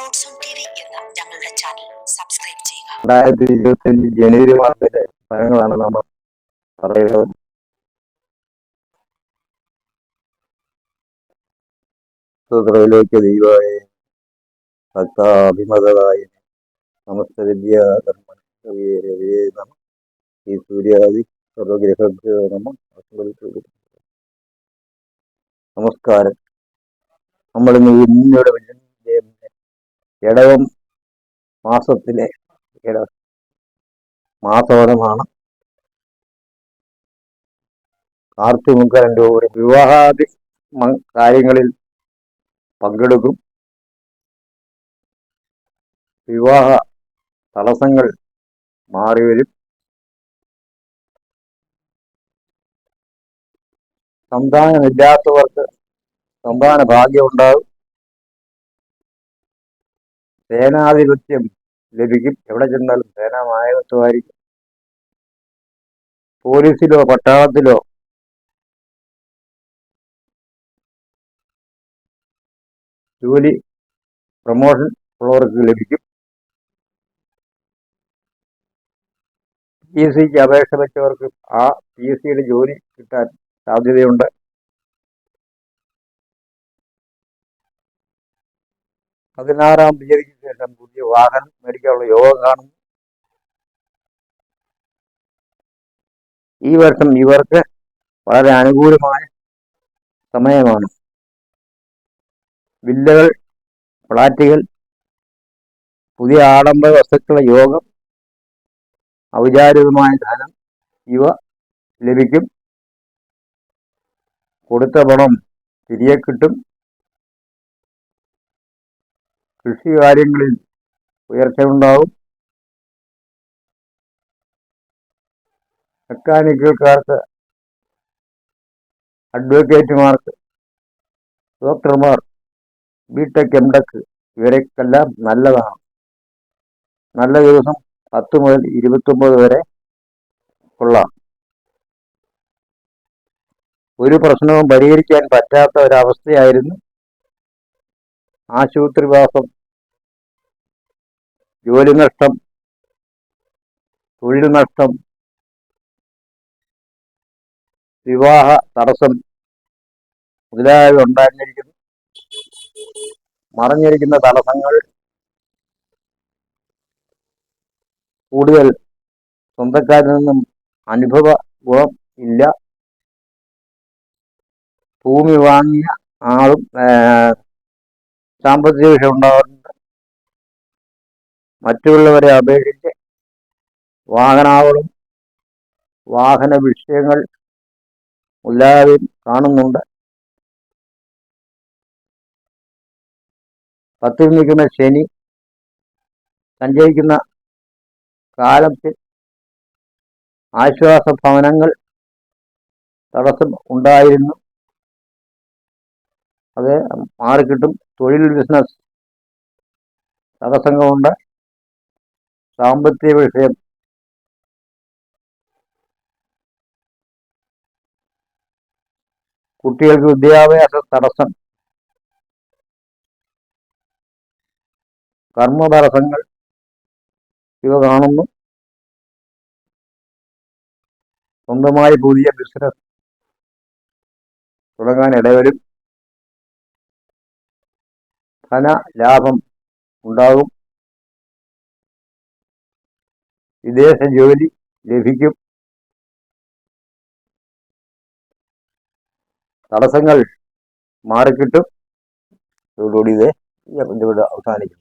Sports on T V എന്ന ഞങ്ങളുടെ channel subscribe ചെയ്യുക. രണ്ടായിരത്തി ഇരുപത്തിയഞ്ച് ജനുവരി മാസത്തിലെ ഫലങ്ങളാണ് നമ്മൾ പറയുന്നത്. സുത്രയിലേക്ക് ദൈവമായി ഭക്താഭിമതായി സമസ്ത വിദ്യാധർമ്മ ഈ സൂര്യാദി സർവഗ്രഹ നമ നമസ്കാരം. നമ്മളിന്ന് ഇന്നിയുടെ ഇടവം മാസത്തിലെ ഇട മാസവനമാണ് കാർത്തിമുക്കരന്റെ ഒരു വിവാഹാദി കാര്യങ്ങളിൽ പങ്കെടുക്കും. വിവാഹ തടസ്സങ്ങൾ മാറിവരും സന്താനമില്ലാത്തവർക്ക് സന്താന ഭാഗ്യം ഉണ്ടാകും. സേനാധിപത്യം ലഭിക്കും. എവിടെ ചെന്നാലും സേനാനായകത്വമായിരിക്കും. പോലീസിലോ പട്ടാളത്തിലോ. ജോലി പ്രമോഷൻ ഉള്ളവർക്ക് ലഭിക്കും. പി എസ് സിക്ക് അപേക്ഷ വെച്ചവർക്ക് ആ പി എസ് സിയുടെ ജോലി കിട്ടാൻ സാധ്യതയുണ്ട്. പതിനാറാം തീയതിക്ക് ശേഷം പുതിയ വാഹനം മേടിക്കാനുള്ള യോഗം കാണുന്നു ഈ വർഷം ഇവർക്ക് വളരെ അനുകൂലമായ സമയമാണ്. വില്ലകൾ ഫ്ളാറ്റുകൾ പുതിയ ആഡംബര വസ്തുക്കളുടെ യോഗം ഔചാരികമായ ധനം ഇവ ലഭിക്കും. കൊടുത്ത പണം തിരികെ കിട്ടും. കൃഷി കാര്യങ്ങളിൽ ഉയർച്ചയുണ്ടാവും. മെക്കാനിക്കൽക്കാർക്ക് അഡ്വക്കേറ്റുമാർക്ക് ഡോക്ടർമാർ ബിടെക് എംടെക് ഇവരെക്കെല്ലാം നല്ലതാണ്. നല്ല ദിവസം പത്ത് മുതൽ ഇരുപത്തൊമ്പത് വരെ കൊള്ളാം. ഒരു പ്രശ്നവും പരിഹരിക്കാൻ പറ്റാത്ത ഒരവസ്ഥയായിരുന്നു ആശുപത്രിവാസം ജോലി നഷ്ടം തൊഴിൽ നഷ്ടം വിവാഹ തടസ്സം മുതലായവ ഉണ്ടായിരുന്നിരിക്കുന്നു മറഞ്ഞിരിക്കുന്ന തടസ്സങ്ങൾ കൂടുതൽ സ്വന്തക്കാരിൽ നിന്നും അനുഭവ ഗുണം ഇല്ല. ഭൂമി വാങ്ങിയ ആളും സാമ്പത്തിക വിഷയം ഉണ്ടാകാറുണ്ട് മറ്റുള്ളവരെ അപേക്ഷിച്ച് വാഹനാവളും വാഹന വിഷയങ്ങൾ എല്ലാവരും കാണുന്നുണ്ട്. പത്തിൽ നിൽക്കുന്ന ശനി സഞ്ചരിക്കുന്ന കാലത്തിൽ ആശ്വാസ ഭവനങ്ങൾ തടസ്സം ഉണ്ടായിരുന്നു. അത് മാറിക്കിട്ടും തൊഴിൽ ബിസിനസ് തടസ്സങ്ങളുണ്ട്. സാമ്പത്തിക വിഷയം. കുട്ടികൾക്ക് വിദ്യാഭ്യാസ തടസ്സം. കർമ്മ തടസ്സങ്ങൾ ഇവ കാണുന്നു. സ്വന്തമായി പുതിയ ബിസിനസ് തുടങ്ങാൻ ഇടവരും. ധന ലാഭം ഉണ്ടാകും. വിദേശ ജോലി ലഭിക്കും. തടസ്സങ്ങൾ മാറിക്കിട്ടും. ഇതോടുകൂടി ഇത് അവസാനിക്കും